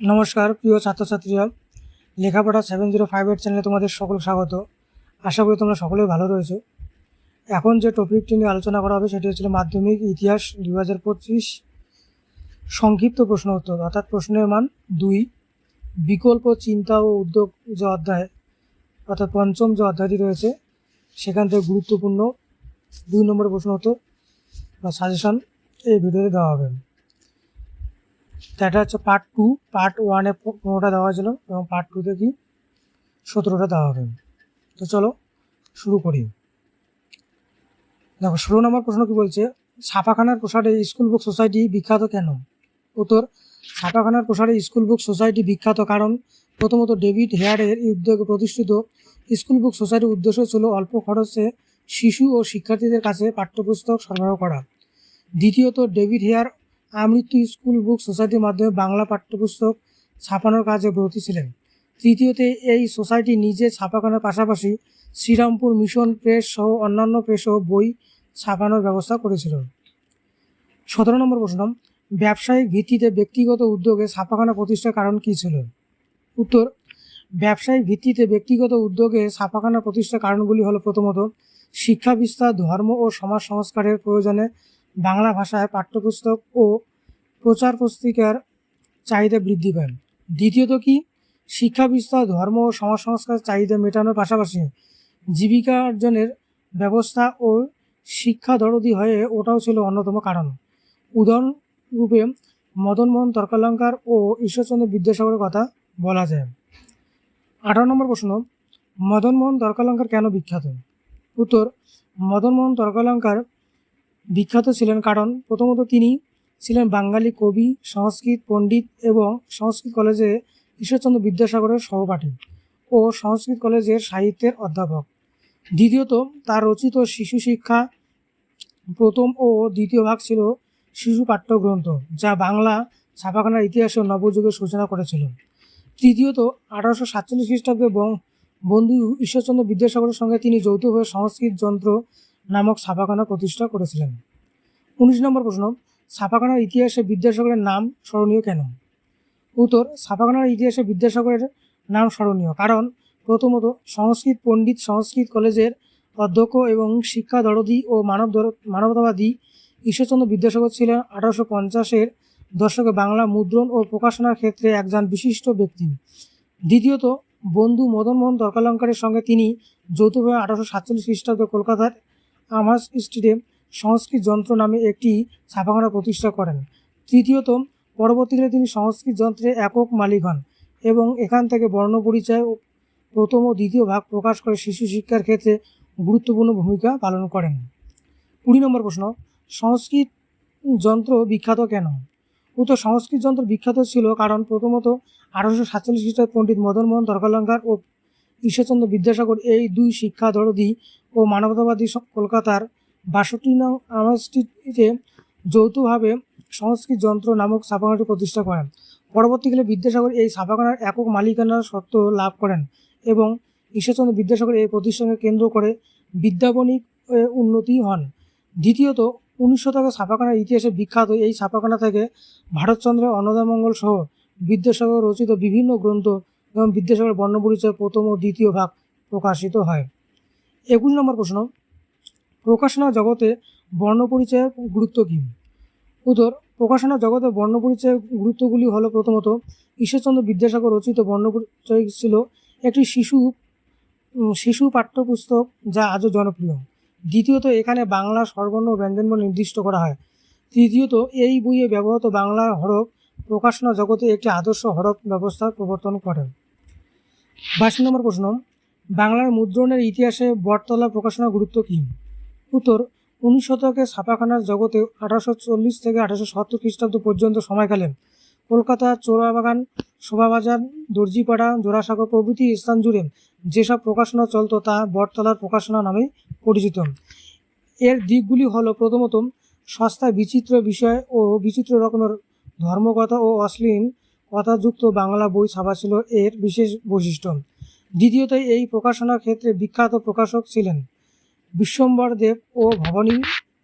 নমস্কার, প্রিয় ছাত্রছাত্রীরা। লেখাপড়া সেভেন জিরো ফাইভ এইট চ্যানেলে তোমাদের সকল স্বাগত। আশা করি তোমরা সকলেই ভালো রয়েছে। এখন যে টপিকটি নিয়ে আলোচনা করা হবে সেটি হচ্ছিল মাধ্যমিক ইতিহাস দু হাজার পঁচিশ সংক্ষিপ্ত প্রশ্ন উত্তর, অর্থাৎ প্রশ্নের মান দুই। বিকল্প চিন্তা ও উদ্যোগ যে অধ্যায়, অর্থাৎ পঞ্চম যে অধ্যায়টি রয়েছে, সেখান থেকে গুরুত্বপূর্ণ দুই নম্বর প্রশ্ন উত্তর বা সাজেশন এই ভিডিওতে দেওয়া হবে। তো হচ্ছে পার্ট টু পার্ট ওয়ানে পনেরোটা দেওয়া ছিল এবং পার্ট টুতে কি সতেরোটা দেওয়া হবে। তো চলো শুরু করি। দেখো, ষোলো নম্বর প্রশ্ন কি বলছে? ছাপাখানার প্রসারে স্কুল বুক সোসাইটি বিখ্যাত কেন? উত্তর ছাপাখানার প্রসারে স্কুল বুক সোসাইটি বিখ্যাত কারণ প্রথমত ডেভিড হেয়ারের উদ্যোগে প্রতিষ্ঠিত স্কুল বুক সোসাইটির উদ্দেশ্য ছিল অল্প খরচে শিশু ও শিক্ষার্থীদের কাছে পাঠ্যপুস্তক সরবরাহ করা। দ্বিতীয়ত, ডেভিড হেয়ার আমৃত্যু স্কুল বুক সোসাইটির মাধ্যমে বাংলা পাঠ্যপুস্তক ছাপানোর কাজে ব্রতী ছিলেন। তৃতীয়তে, এই সোসাইটি নিজে ছাপাখানার পাশাপাশি শ্রীরামপুর মিশন প্রেস সহ অন্যান্য প্রেসও বই ছাপানোর ব্যবস্থা করেছিল। সতেরো নম্বর প্রশ্ন, ব্যবসায়িক ভিত্তিতে ব্যক্তিগত উদ্যোগে ছাপাখানা প্রতিষ্ঠার কারণ কী ছিল? উত্তর, ব্যবসায়িক ভিত্তিতে ব্যক্তিগত উদ্যোগে ছাপাখানা প্রতিষ্ঠার কারণগুলি হলো প্রথমত, শিক্ষা বিস্তার, ধর্ম ও সমাজ সংস্কারের প্রয়োজনে বাংলা ভাষায় পাঠ্যপুস্তক ও প্রচার পুস্তিকার চাহিদা বৃদ্ধি পায়। দ্বিতীয়ত কি? শিক্ষা বিস্তার, ধর্ম ও সমাজ সংস্কার চাহিদা মেটানোর পাশাপাশি জীবিকা অর্জনের ব্যবস্থা ও শিক্ষা দরদি হয়ে ওটাও ছিল অন্যতম কারণ। উদাহরণরূপে মদনমোহন তর্কালঙ্কার ও ঈশ্বরচন্দ্র বিদ্যাসাগরের কথা বলা যায়। আঠারো নম্বর প্রশ্ন মদনমোহন তর্কালঙ্কার কেন বিখ্যাত? উত্তর মদনমোহন তর্কালঙ্কার বিখ্যাত ছিলেন কারণ প্রথমত তিনি ছিলেন বাঙালি কবি, সংস্কৃত পণ্ডিত এবং সংস্কৃত কলেজে ঈশ্বরচন্দ্র বিদ্যাসাগরের সহপাঠী ও সংস্কৃত কলেজের সাহিত্যের অধ্যাপক। দ্বিতীয়ত, তার রচিত শিশু শিক্ষা প্রথম ও দ্বিতীয় ভাগ ছিল শিশু পাঠ্যগ্রন্থ, যা বাংলা ছাপাখানার ইতিহাসে নবযুগের সূচনা করেছিল। তৃতীয়ত, আঠারোশো সাতচল্লিশ খ্রিস্টাব্দে বং- বন্ধু ঈশ্বরচন্দ্র বিদ্যাসাগরের সঙ্গে তিনি যৌথভাবে সংস্কৃত যন্ত্র নামক ছাপাখানা প্রতিষ্ঠা করেছিলেন। উনিশ নম্বর প্রশ্ন, ছাপাখানার ইতিহাসে বিদ্যাসাগরের নাম স্মরণীয় কেন? উত্তর, ছাপাখানার ইতিহাসে বিদ্যাসাগরের নাম স্মরণীয় কারণ প্রথমত সংস্কৃত পণ্ডিত সংস্কৃত কলেজের অধ্যক্ষ এবং শিক্ষা দরদি ও মানব মানবতাবাদী ঈশ্বরচন্দ্র বিদ্যাসাগর ছিলেন আঠারোশো পঞ্চাশের দশকে বাংলা মুদ্রণ ও প্রকাশনার ক্ষেত্রে একজন বিশিষ্ট ব্যক্তি। দ্বিতীয়ত, বন্ধু মদনমোহন তর্কালঙ্কারের সঙ্গে তিনি যৌথভাবে আঠারোশো সাতচল্লিশ খ্রিস্টাব্দে কলকাতার আমাস স্ট্রিটে সংস্কৃত যন্ত্র নামে একটি ছাপাখানা প্রতিষ্ঠা করেন। তৃতীয়ত, পরবর্তীকালে তিনি সংস্কৃত যন্ত্রের একক মালিক হন এবং এখান থেকে বর্ণ পরিচয় প্রথম ও দ্বিতীয় ভাগ প্রকাশ করে শিশু শিক্ষার ক্ষেত্রে গুরুত্বপূর্ণ ভূমিকা পালন করেন। কুড়ি নম্বর প্রশ্ন, সংস্কৃত যন্ত্র বিখ্যাত কেন? উত্তর, সংস্কৃত যন্ত্র বিখ্যাত ছিল কারণ প্রথমত আঠারোশো সাতচল্লিশ খ্রিস্টাব্দ পণ্ডিত মদন মোহন তর্কালঙ্কার ও ঈশ্বরচন্দ্র বিদ্যাসাগর এই দুই শিক্ষা দরদি ও মানবতাবাদী কলকাতার বাষট্টি নং আনাস্ট্রিটে যৌথভাবে সংস্কৃত যন্ত্র নামক ছাপাখানাটি প্রতিষ্ঠা করেন। পরবর্তীকালে বিদ্যাসাগর এই ছাপাখানার একক মালিকানার সত্ত্ব লাভ করেন এবং ঈশ্বরচন্দ্র বিদ্যাসাগর এই প্রতিষ্ঠানকে কেন্দ্র করে বিদ্যাবণিক এ, উন্নতি হন। দ্বিতীয়ত উনিশ শতকের ছাপাখানার ইতিহাসে বিখ্যাত এই ছাপাখানা থেকে ভারতচন্দ্রের অন্নদামঙ্গল সহ বিদ্যাসাগর রচিত বিভিন্ন গ্রন্থ এবং বিদ্যাসাগর বর্ণপরিচয় প্রথম ও দ্বিতীয় ভাগ প্রকাশিত হয়। একুশ নম্বর প্রশ্ন, প্রকাশনা জগতে বর্ণপরিচয়ের গুরুত্ব কী? উত্তর, প্রকাশনা জগতে বর্ণপরিচয়ের গুরুত্বগুলি হলো প্রথমত, ঈশ্বরচন্দ্র বিদ্যাসাগর রচিত বর্ণপরিচয় ছিল একটি শিশু শিশু পাঠ্যপুস্তক যা আজও জনপ্রিয়। দ্বিতীয়ত, এখানে বাংলা স্বরবর্ণ ও ব্যঞ্জনবর্ণ নির্দিষ্ট করা হয়। তৃতীয়ত, এই বইয়ে ব্যবহৃত বাংলা হরফ প্রকাশনা জগতে একটি আদর্শ হরফ ব্যবস্থার প্রবর্তন করে। বাইশ নম্বর প্রশ্ন বাংলার মুদ্রণের ইতিহাসে বটতলা প্রকাশনার গুরুত্ব কী? উত্তর, উনিশ শতকে ছাপাখানার জগতে আঠারোশো চল্লিশ থেকে আঠারোশো সত্তর খ্রিস্টাব্দ পর্যন্ত সময়কালে কলকাতা, চোরাবাগান, শোভাবাজার, দর্জিপাড়া জোড়াসাগর প্রভৃতি স্থান জুড়ে যেসব প্রকাশনা চলত তা বটতলার প্রকাশনা নামে পরিচিত। এর দিকগুলি হলো প্রথমত সস্তা বিচিত্র বিষয় ও বিচিত্র রকমের ধর্মকথা ও অশ্লীল কথাযুক্ত বাংলা বই ছাপা ছিল এর বিশেষ বৈশিষ্ট্য। দ্বিতীয়ত এই প্রকাশনার ক্ষেত্রে বিখ্যাত প্রকাশক ছিলেন বিশ্বম্বর দেব ও ভবানী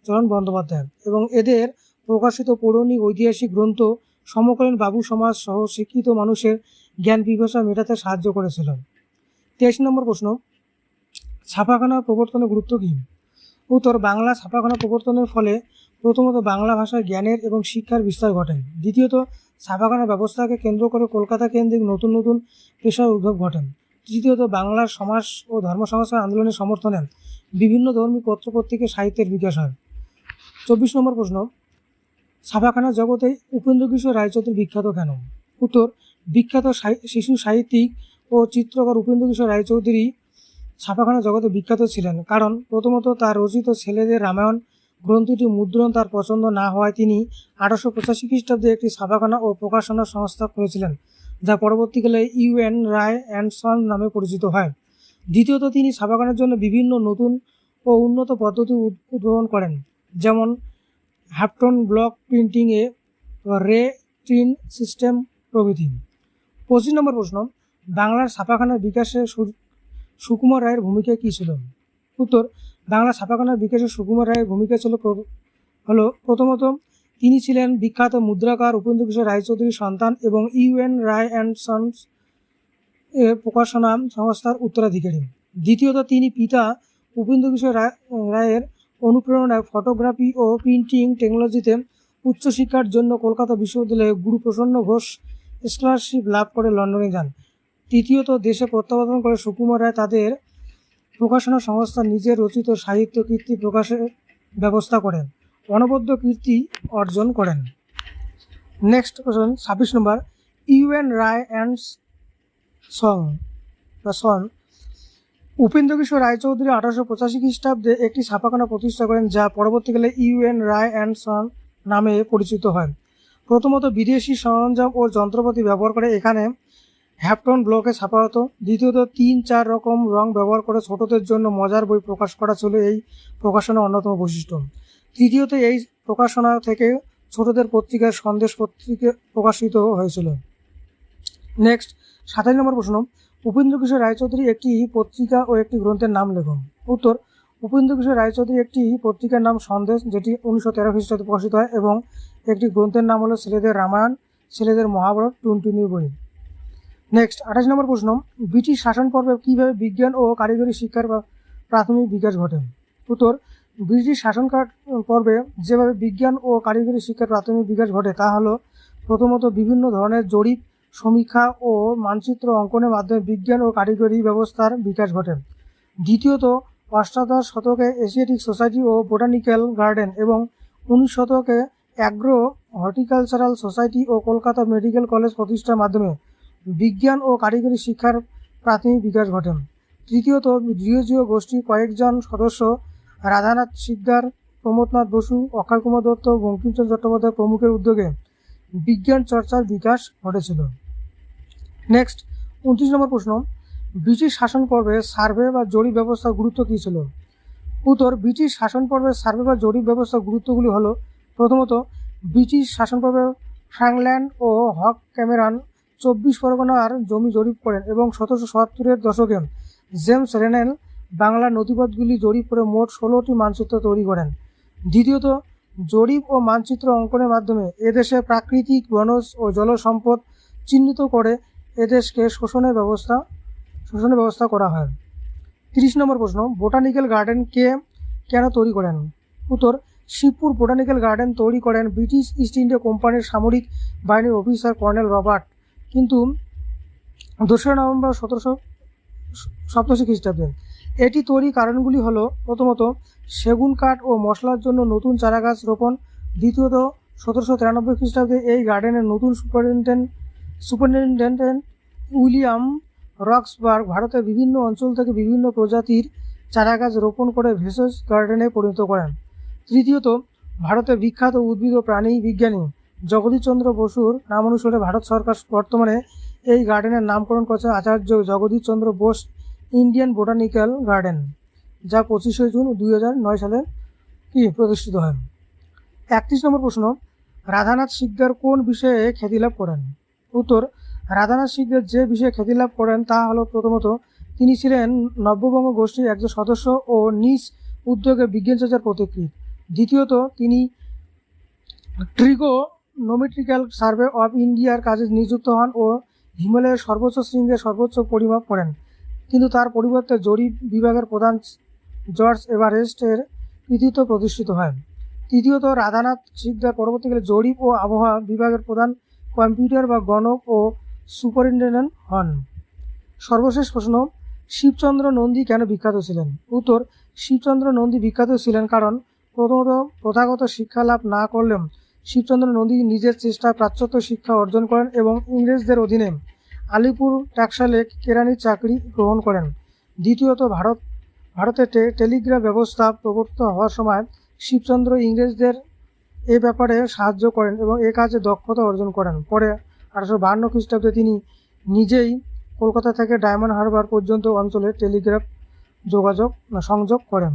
চরণ বন্দ্যোপাধ্যায় এবং এদের প্রকাশিত পৌরাণিক ঐতিহাসিক গ্রন্থ সমকালীন বাবু সমাজ সহ শিক্ষিত মানুষের জ্ঞান পিপাসা মেটাতে সাহায্য করেছিল তেইশ নম্বর প্রশ্ন, ছাপাখানা প্রবর্তনের গুরুত্ব কী? উত্তর, বাংলা ছাপাখানা প্রবর্তনের ফলে প্রথমত বাংলা ভাষায় জ্ঞানের এবং শিক্ষার বিস্তার ঘটে দ্বিতীয়ত ছাপাখানা ব্যবস্থাকে কেন্দ্র করে কলকাতা কেন্দ্রিক নতুন নতুন পেশার উদ্ভব ঘটেন। তৃতীয়ত বাংলার সমাজ ও ধর্ম সংস্কার আন্দোলনের সমর্থনে বিভিন্ন ধর্মী পত্রপত্রিকা সাহিত্যের বিকাশ হয়। চব্বিশ নম্বর প্রশ্ন, ছাপাখানা জগতে উপেন্দ্র কিশোর রায়চৌধুরী বিখ্যাত কেন? উত্তর, বিখ্যাত শিশু সাহিত্যিক ও চিত্রকর উপেন্দ্র কিশোর রায়চৌধুরী ছাপাখানা জগতে বিখ্যাত ছিলেন কারণ প্রথমত তার রচিত ছেলেদের রামায়ণ গ্রন্থটি মুদ্রণ তার পছন্দ না হওয়ায় তিনি আঠারোশো পঁচাশি খ্রিস্টাব্দে একটি ছাপাখানা ও প্রকাশনা সংস্থা করেছিলেন যা পরবর্তীকালে ইউএন রায় অ্যান্ড সন নামে পরিচিত হয়। দ্বিতীয়ত তিনি ছাপাখানার জন্য বিভিন্ন নতুন ও উন্নত পদ্ধতি উদ- উদ্ভাবন করেন, যেমন হ্যাপটন ব্লক প্রিন্টিংয়ে রে ট্রিন সিস্টেম প্রভৃতি। পঁচিশ নম্বর প্রশ্ন, বাংলার ছাপাখানার বিকাশে সুকুমার রায়ের ভূমিকা কী ছিল? উত্তর বাংলা ছাপাখানার বিকাশে সুকুমার রায়ের ভূমিকা ছিল হলো প্রথমত তিনি ছিলেন বিখ্যাত মুদ্রাকার উপেন্দ্র কিশোর রায়চৌধুরীর সন্তান এবং ইউএন রায় অ্যান্ড সন্স প্রকাশনা সংস্থার উত্তরাধিকারী। দ্বিতীয়ত তিনি পিতা উপেন্দ্র কিশোর রায়- রায়ের অনুপ্রেরণায় ফটোগ্রাফি ও প্রিন্টিং টেকনোলজিতে উচ্চশিক্ষার জন্য কলকাতা বিশ্ববিদ্যালয়ে গুরু প্রসন্ন ঘোষ স্কলারশিপ লাভ করে লন্ডনে যান। তৃতীয়ত দেশে প্রত্যাবর্তন করে সুকুমার রায় তাদের প্রকাশনা সংস্থা নিজের রচিত সাহিত্য কীর্তি প্রকাশের ব্যবস্থা করেন। অনবদ্য কীর্তি অর্জন করেন। নেক্সট কোশ্চেন ছাব্বিশ number U N Roy and sons বা সন উপেন্দ্র কিশোর রায়চৌধুরী আঠারোশো পঁচাশি খ্রিস্টাব্দে একটি ছাপাখানা প্রতিষ্ঠা করেন যা পরবর্তীকালে ইউএন রায় অ্যান্ড সন নামে পরিচিত হয়। প্রথমত বিদেশি সরঞ্জাম ও যন্ত্রপাতি ব্যবহার করে এখানে হ্যাপটন ব্লকে ছাপা হতো। দ্বিতীয়ত তিন চার রকম রং ব্যবহার করে ছোটদের জন্য মজার বই প্রকাশ করা ছিল। এই প্রকাশনার অন্যতম বৈশিষ্ট্য। তৃতীয়ত এই প্রকাশনা থেকে ছোটদের পত্রিকার সন্দেশ পত্রিকা প্রকাশিত হয়েছিল। নেক্সট সাতাশ নম্বর প্রশ্ন, উপেন্দ্র কিশোর রায়চৌধুরী একটি পত্রিকা ও একটি গ্রন্থের নাম লেখুন উত্তর, উপেন্দ্র কিশোর রায়চৌধুরী একটি পত্রিকার নাম সন্দেশ, যেটি উনিশশো তেরো খ্রিস্টাব্দে প্রকাশিত হয় এবং একটি গ্রন্থের নাম হলো ছেলেদের রামায়ণ, ছেলেদের মহাভারত, টুনটুনির বই। নেক্সট আঠাশ নম্বর প্রশ্ন, ব্রিটিশ শাসন পর্বে কীভাবে বিজ্ঞান ও কারিগরি শিক্ষার প্রাথমিক বিকাশ ঘটে? উত্তর ব্রিটিশ শাসনকার পর্বে যেভাবে বিজ্ঞান ও কারিগরি শিক্ষার প্রাথমিক বিকাশ ঘটে, তা হলো প্রথমত বিভিন্ন ধরনের জরিপ, সমীক্ষা ও মানচিত্র অঙ্কনের মাধ্যমে বিজ্ঞান ও কারিগরি ব্যবস্থার বিকাশ ঘটে। দ্বিতীয়ত, অষ্টাদশ শতকে এশিয়াটিক সোসাইটি ও বোটানিক্যাল গার্ডেন এবং উনিশ শতকে অ্যাগ্রো হর্টিকালচারাল সোসাইটি ও কলকাতা মেডিকেল কলেজ প্রতিষ্ঠার মাধ্যমে বিজ্ঞান ও কারিগরি শিক্ষার প্রাথমিক বিকাশ ঘটে। তৃতীয়ত গৃহজীয় গোষ্ঠীর কয়েকজন সদস্য রাধানাথ শিকদার, প্রমোদনাথ বসু, অক্ষয় কুমার দত্ত, বঙ্কিমচন্দ্র চট্টোপাধ্যায় প্রমুখের উদ্যোগে বিজ্ঞান চর্চার বিকাশ ঘটেছিল। নেক্সট উনত্রিশ নম্বর প্রশ্ন। ব্রিটিশ শাসন পর্বে সার্ভে বা জরিপ ব্যবস্থার গুরুত্ব কী ছিল? উত্তর, ব্রিটিশ শাসন পর্বের সার্ভে বা জরিপ ব্যবস্থার গুরুত্বগুলি হলো, প্রথমত, ব্রিটিশ শাসন পর্বে ফ্র্যাঙ্কল্যান্ড ও হক ক্যামেরন চব্বিশ পরগনার জমি জরিপ করেন এবং সতেরোশো সত্তরের দশকে জেমস রেনেল বাংলার নথিপথগুলি জরিপ করে মোট ষোলোটি মানচিত্র তৈরি করেন। দ্বিতীয়ত, জরিপ ও মানচিত্র অঙ্কনের মাধ্যমে এদেশে প্রাকৃতিক বনজ ও জলসম্পদ চিহ্নিত করে এদেশকে শোষণের ব্যবস্থা শোষণের ব্যবস্থা করা হয়। তিরিশ নম্বর প্রশ্ন, বোটানিক্যাল গার্ডেন কে কেন তৈরি করেন? উত্তর, শিবপুর বোটানিক্যাল গার্ডেন তৈরি করেন ব্রিটিশ ইস্ট ইন্ডিয়া কোম্পানির সামরিক বাহিনীর অফিসার কর্নেল রবার্ট। কিন্তু দোসরা নভেম্বর সতেরোশো, সপ্তাশি খ্রিস্টাব্দে এটি তৈরি কারণগুলি হলো, প্রথমত, সেগুন কাঠ ও মশলার জন্য নতুন চারাগাছ রোপণ। দ্বিতীয়ত, সতেরোশো তিরানব্বই খ্রিস্টাব্দে এই গার্ডেনের নতুন সুপারিনটেন্ডেন্ট সুপারিনটেন্ডেন্ট উইলিয়াম রক্সবার্গ ভারতের বিভিন্ন অঞ্চল থেকে বিভিন্ন প্রজাতির চারাগাছ রোপণ করে ভেষজ গার্ডেনে পরিণত করেন। তৃতীয়ত, ভারতের বিখ্যাত উদ্ভিদ ও প্রাণী বিজ্ঞানী জগদীশচন্দ্র বসুর নাম অনুসারে ভারত সরকার বর্তমানে এই গার্ডেনের নামকরণ করেছে Acharya Jagadish Chandra Bose Indian Botanical Garden, যা পঁচিশে জুন দুই নয় সালে কি প্রতিষ্ঠিত হয়। একত্রিশ নম্বর প্রশ্ন, রাধানাথ শিকদার কোন বিষয়ে খ্যাতিলাভ করেন? উত্তর, রাধানাথ শিকদার যে বিষয়ে খ্যাতিলাভ করেন তা হলো প্রথমত, তিনি ছিলেন নব্যবঙ্গ গোষ্ঠীর একজন সদস্য ও নিজ উদ্যোগে বিজ্ঞান চর্চার প্রতিকৃত। দ্বিতীয়ত, তিনি ট্রিগো নোমেট্রিক্যাল সার্ভে অফ ইন্ডিয়ার কাজে নিযুক্ত হন ও হিমালয়ের সর্বোচ্চ শৃঙ্গের সর্বোচ্চ পরিমাপ করেন। কিন্তু তার পরিবর্তে জরিপ বিভাগের প্রধান জর্জ এভারেস্টের কৃতিত্ব প্রতিষ্ঠিত হয়। তৃতীয়ত, রাধানাথ সিকদার পরবর্তীকালে জরিপ ও আবহাওয়া বিভাগের প্রধান কম্পিউটার বা গণক ও সুপারিনটেন্ডেন্ট হন। সর্বশেষ প্রশ্ন, শিবচন্দ্র নন্দী কেন বিখ্যাত ছিলেন? উত্তর, শিবচন্দ্র নন্দী বিখ্যাত ছিলেন কারণ প্রথমত প্রথাগত শিক্ষা লাভ না করলেও শিবচন্দ্র নন্দী নিজের চেষ্টায় প্রাচ্যত্য শিক্ষা অর্জন করেন এবং ইংরেজদের অধীনে আলিপুর টাকশালে কেরানির চাকরি গ্রহণ করেন। দ্বিতীয়ত ভারত, ভারতে টেলিগ্রাফ ব্যবস্থা প্রবর্তিত হওয়ার সময় শিবচন্দ্র ইংরেজদের এ ব্যাপারে সাহায্য করেন এবং এ কাজে দক্ষতা অর্জন করেন। পরে আঠারোশো বাহান্ন খ্রিস্টাব্দে তিনি নিজেই কলকাতা থেকে ডায়মন্ড হারবার পর্যন্ত অঞ্চলে টেলিগ্রাফ যোগাযোগ সংযোগ করেন।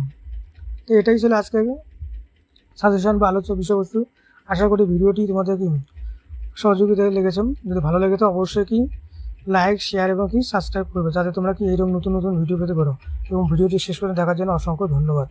তো এটাই ছিল আজকে সাজেশন বা আলোচ্য বিষয়বস্তু। আশা করি ভিডিওটি তোমাদের কি সহযোগিতায় লেগেছে। যদি ভালো লেগে তো অবশ্যই কি লাইক শেয়ার এবং কি সাবস্ক্রাইব করবে। যাতে তোমরা কি এইরকম নতুন নতুন ভিডিও পেতে পারো। এবং ভিডিওটি শেষ করে দেখার জন্য অসংখ্য ধন্যবাদ।